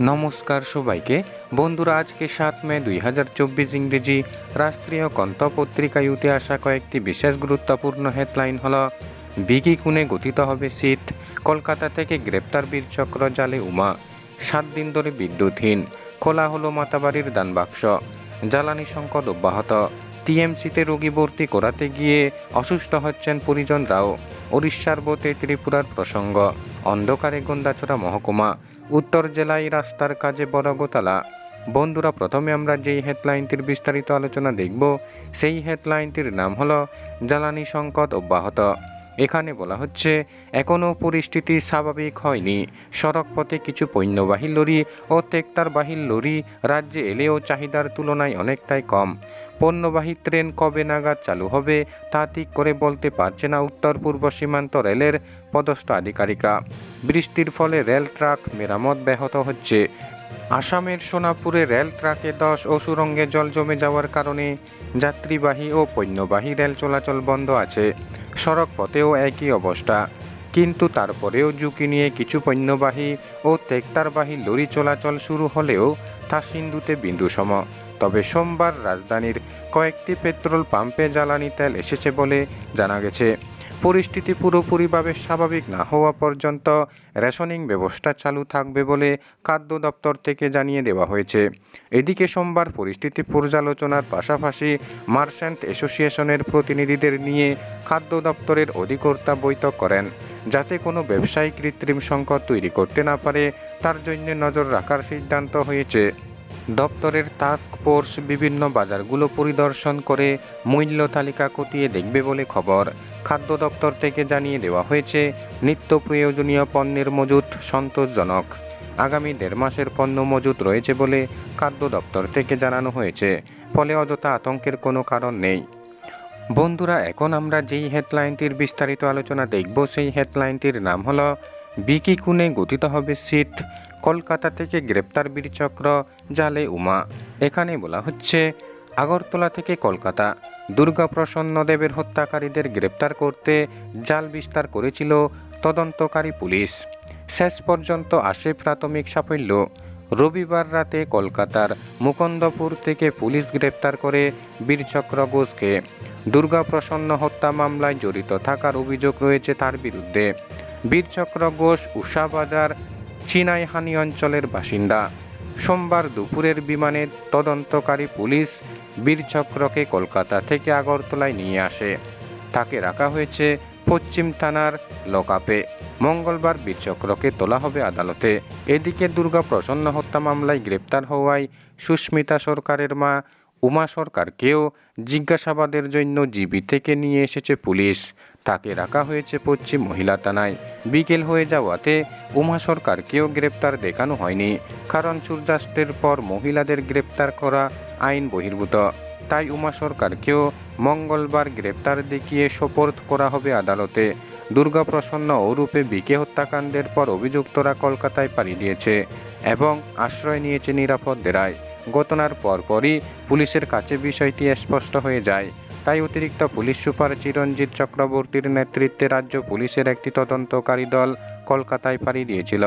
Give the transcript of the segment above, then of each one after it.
নমস্কার সবাইকে। বন্ধুরা, আজকে সাত মে দুই হাজার চব্বিশ ইংরেজি রাষ্ট্রীয় কন্ত পত্রিকায় উঠে আসা কয়েকটি বিশেষ গুরুত্বপূর্ণ হেডলাইন হল বিকি খুনে গঠিত হবে শীত, কলকাতা থেকে গ্রেপ্তার বীরচক্র জালে উমা, সাত দিন ধরে বিদ্যুৎহীন, খোলা হলো মাতাবাড়ির দানবাক্স জ্বালানি সংকট অব্যাহত, টিএমসিতে রোগী ভর্তি করাতে গিয়ে অসুস্থ হচ্ছেন পরিজনরাও উড়িষ্যার বোতে ত্রিপুরার প্রসঙ্গ, অন্ধকারে গন্দাছড়া মহকুমা উত্তর জেলায় রাস্তার কাজে বড় গোতালা। বন্ধুরা, প্রথমে আমরা যেই হেডলাইনটির বিস্তারিত আলোচনা দেখব, সেই হেডলাইনটির নাম হলো, জ্বালানি সংকট অব্যাহত। এখানে বলা হচ্ছে এখনও পরিস্থিতি স্বাভাবিক হয়নি। সড়ক পথে কিছু পণ্যবাহী লরি ও তেক্তারবাহী লরি রাজ্যে এলেও চাহিদার তুলনায় অনেকটাই কম। পণ্যবাহী ট্রেন কবে নাগাদ চালু হবে, তা ঠিক করে বলতে পারছে না উত্তর পূর্ব সীমান্ত রেলের পদস্থ আধিকারিকরা। বৃষ্টির ফলে রেল ট্রাক মেরামত ব্যাহত হচ্ছে। আসামের সোনাপুরে রেল ট্রাকে দশ ও সুরঙ্গে জল জমে যাওয়ার কারণে যাত্রীবাহী ও পণ্যবাহী রেল চলাচল বন্ধ আছে। সড়ক পথেও একই অবস্থা। কিন্তু তারপরেও ঝুঁকি নিয়ে কিছু পণ্যবাহী ও তেক্তারবাহী লরি চলাচল শুরু হলেও তা সিন্ধুতে বিন্দুসম। তবে সোমবার রাজধানীর কয়েকটি পেট্রোল পাম্পে জ্বালানি তেল এসেছে বলে জানা গেছে। পরিস্থিতি পুরোপুরিভাবে স্বাভাবিক না হওয়া পর্যন্ত রেশনিং ব্যবস্থা চালু থাকবে বলে খাদ্য দপ্তর থেকে জানিয়ে দেওয়া হয়েছে। এদিকে সোমবার পরিস্থিতি পর্যালোচনার পাশাপাশি মার্চেন্ট অ্যাসোসিয়েশনের প্রতিনিধিদের নিয়ে খাদ্য দপ্তরের অধিকর্তা বৈঠক করেন। যাতে কোনো ব্যবসায়ী কৃত্রিম সংকট তৈরি করতে না পারে, তার জন্য নজর রাখার সিদ্ধান্ত হয়েছে। দপ্তরের টাস্ক ফোর্স বিভিন্ন বাজারগুলো পরিদর্শন করে মূল্য তালিকা খতিয়ে দেখবে বলে খবর। খাদ্য দপ্তর থেকে জানিয়ে দেওয়া হয়েছে, নিত্য প্রয়োজনীয় পণ্যের মজুত সন্তোষজনক। আগামী দেড় মাসের পণ্য মজুত রয়েছে বলে খাদ্য দপ্তর থেকে জানানো হয়েছে, ফলে অযথা আতঙ্কের কোনো কারণ নেই। বন্ধুরা, এখন আমরা যেই হেডলাইনটির বিস্তারিত আলোচনা দেখব, সেই হেডলাইনটির নাম হলো, বিকি কুনে গঠিত হবে শীত কলকাতা থেকে গ্রেপ্তার বীরচক্র জালে উমা। এখানে বলা হচ্ছে, আগরতলা থেকে কলকাতা। দুর্গাপ্রসন্ন দেবের হত্যাকারীদের গ্রেপ্তার করতে জাল বিস্তার করেছিল তদন্তকারী পুলিশ। শেষ পর্যন্ত আসে প্রাথমিক সাফল্য। রবিবার রাতে কলকাতার মুকন্দপুর থেকে পুলিশ গ্রেপ্তার করে বীরচক্র ঘোষকে। দুর্গাপ্রসন্ন হত্যা মামলায় জড়িত থাকার অভিযোগ রয়েছে তার বিরুদ্ধে। বীরচক্র ঘোষ উষাবাজার চিনাইহানি অঞ্চলের বাসিন্দা। সোমবার দুপুরের বিমানে তদন্তকারী পুলিশ বীরচক্রকে কলকাতা থেকে আগরতলায় নিয়ে আসে। তাকে রাখা হয়েছে পশ্চিম থানার লকআপে মঙ্গলবার বীরচক্রকে তোলা হবে আদালতে। এদিকে দুর্গা প্রসন্ন হত্যা মামলায় গ্রেপ্তার হওয়ায় সুস্মিতা সরকারের মা উমা সরকারকেও জিজ্ঞাসাবাদের জন্য জিবি থেকে নিয়ে এসেছে পুলিশ। তাকে রাখা হয়েছে পশ্চিম মহিলা থানায়। বিকেল হয়ে যাওয়াতে উমা সরকারকেও গ্রেপ্তার দেখানো হয়নি, কারণ সূর্যাস্তের পর মহিলাদের গ্রেপ্তার করা আইন বহির্ভূত। তাই উমা সরকারকেও মঙ্গলবার গ্রেপ্তার দেখিয়ে সোপর্দ করা হবে আদালতে। দুর্গাপ্রসন্ন ওরূপে বিকে হত্যাকাণ্ডের পর অভিযুক্তরা কলকাতায় পাড়ি দিয়েছে এবং আশ্রয় নিয়েছে নিরাপদ দেরায়। ঘটনার পরপরই পুলিশের কাছে বিষয়টি স্পষ্ট হয়ে যায়। তাই অতিরিক্ত পুলিশ সুপার চিরঞ্জিত চক্রবর্তীর নেতৃত্বে রাজ্য পুলিশের একটি তদন্তকারী দল কলকাতায় পাড়ি দিয়েছিল।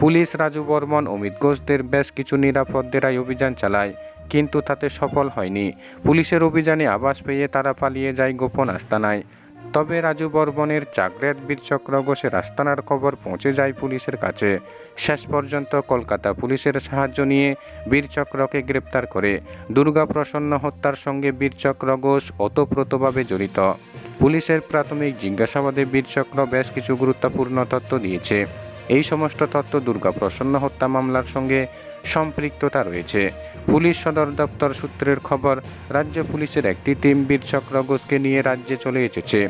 পুলিশ রাজু বর্মন, অমিত ঘোষদের বেশ কিছু নিরাপদেরাই অভিযান চালায়, কিন্তু তাতে সফল হয়নি। পুলিশের অভিযানে আবাস পেয়ে তারা পালিয়ে যায় গোপন আস্তানায়। তবে রাজু বর্মনের চাকরেত বীরচক্র বসে রাস্তানার খবর পৌঁছে যায় পুলিশের কাছে। শেষ পর্যন্ত কলকাতা পুলিশের সাহায্য নিয়ে বীরচক্রকে গ্রেপ্তার করে দুর্গা প্রসন্ন হত্যার সঙ্গে বীরচক্র ঘোষ ওতপ্রোতভাবে জড়িত। পুলিশের প্রাথমিক জিজ্ঞাসাবাদে বীরচক্র বেশ কিছু গুরুত্বপূর্ণ তথ্য দিয়েছে। এই সমস্ত তথ্য দুর্গা প্রসন্ন হত্যা মামলার সঙ্গে সম্পৃক্ততা রয়েছে। পুলিশ সদর দপ্তর সূত্রের খবর, রাজ্য পুলিশের একটি টিম বীরচক্র ঘোষকে নিয়ে রাজ্যে চলে এসেছে,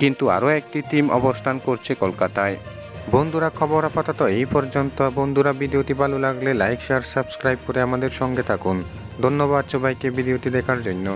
কিন্তু আরও একটি টিম অবস্থান করছে কলকাতায়। বন্ধুরা, খবর আপাতত এই পর্যন্ত। বন্ধুরা, ভিডিওটি ভালো লাগলে লাইক, শেয়ার, সাবস্ক্রাইব করে আমাদের সঙ্গে থাকুন। ধন্যবাদ সবাইকে ভিডিওটি দেখার জন্য।